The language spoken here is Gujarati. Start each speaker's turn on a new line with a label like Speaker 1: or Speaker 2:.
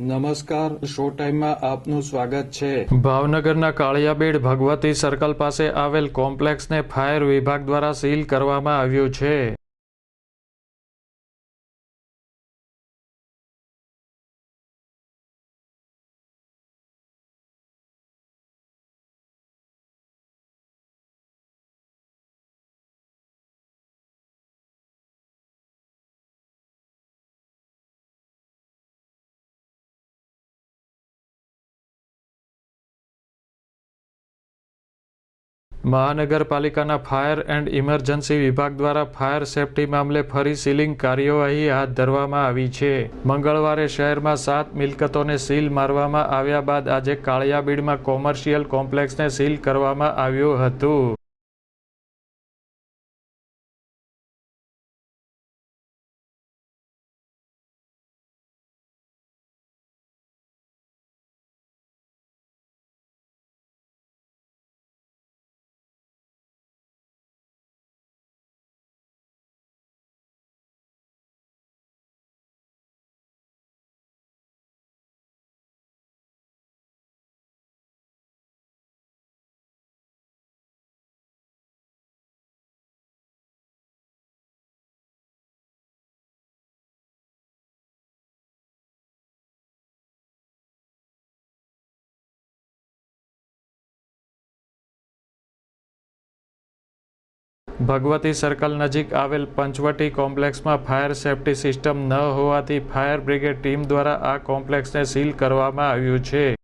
Speaker 1: નમસ્કાર, શો ટાઈમમાં આપનું સ્વાગત છે.
Speaker 2: ભાવનગરના કાળિયાબેડ ભગવતી સર્કલ પાસે આવેલ કોમ્પ્લેક્સને ફાયર વિભાગ દ્વારા સીલ કરવામાં આવ્યું છે. મહાનગરપાલિકાના ફાયર એન્ડ ઇમરજન્સી વિભાગ દ્વારા ફાયર સેફટી મામલે ફરી સીલિંગ કાર્યવાહી હાથ ધરવામાં આવી છે. મંગળવારે શહેરમાં સાત મિલકતોને સીલ મારવામાં આવ્યા બાદ આજે કાળિયાબીડમાં કોમર્શિયલ કોમ્પ્લેક્સને સીલ કરવામાં આવ્યું હતું. ભગવતી સર્કલ નજીક આવેલ પંચવટી કોમ્પ્લેક્સમાં ફાયર સેફટી સિસ્ટમ ન હોવાથી ફાયર બ્રિગેડ ટીમ દ્વારા આ કોમ્પ્લેક્સને સીલ કરવામાં આવ્યું છે.